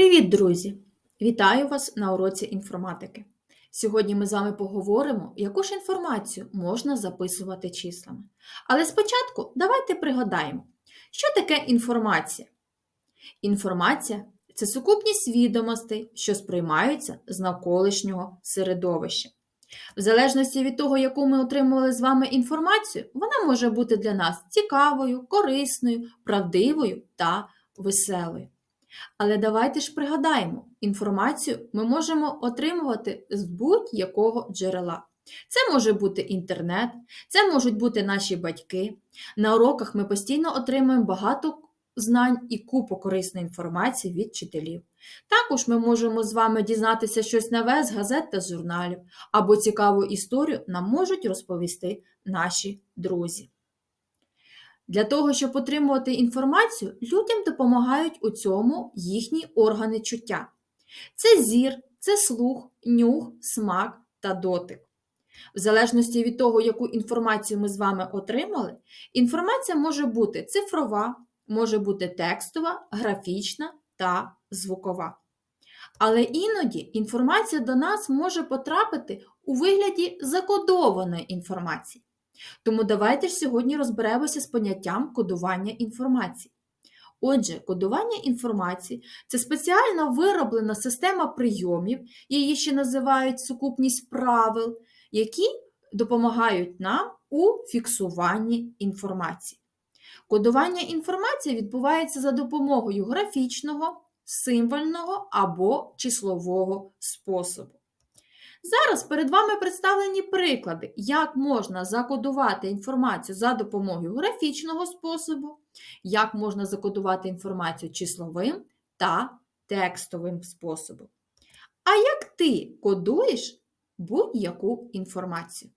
Привіт, друзі! Вітаю вас на уроці інформатики. Сьогодні ми з вами поговоримо, яку ж інформацію можна записувати числами. Але спочатку давайте пригадаємо, що таке інформація. Інформація це сукупність відомостей, що сприймаються з навколишнього середовища. В залежності від того, яку ми отримували з вами інформацію, вона може бути для нас цікавою, корисною, правдивою та веселою. Але давайте ж пригадаємо, інформацію ми можемо отримувати з будь-якого джерела. Це може бути інтернет, це можуть бути наші батьки. На уроках ми постійно отримуємо багато знань і купу корисної інформації від вчителів. Також ми можемо з вами дізнатися щось нове з газет та журналів, або цікаву історію нам можуть розповісти наші друзі. Для того, щоб отримувати інформацію, людям допомагають у цьому їхні органи чуття. Це зір, це слух, нюх, смак та дотик. В залежності від того, яку інформацію ми з вами отримали, інформація може бути цифрова, може бути текстова, графічна та звукова. Але іноді інформація до нас може потрапити у вигляді закодованої інформації. Тому давайте ж сьогодні розберемося з поняттям кодування інформації. Отже, кодування інформації це спеціально вироблена система прийомів, її ще називають сукупність правил, які допомагають нам у фіксуванні інформації. Кодування інформації відбувається за допомогою графічного, символьного або числового способу. Зараз перед вами представлені приклади, як можна закодувати інформацію за допомогою графічного способу, як можна закодувати інформацію числовим та текстовим способом. А як ти кодуєш будь-яку інформацію?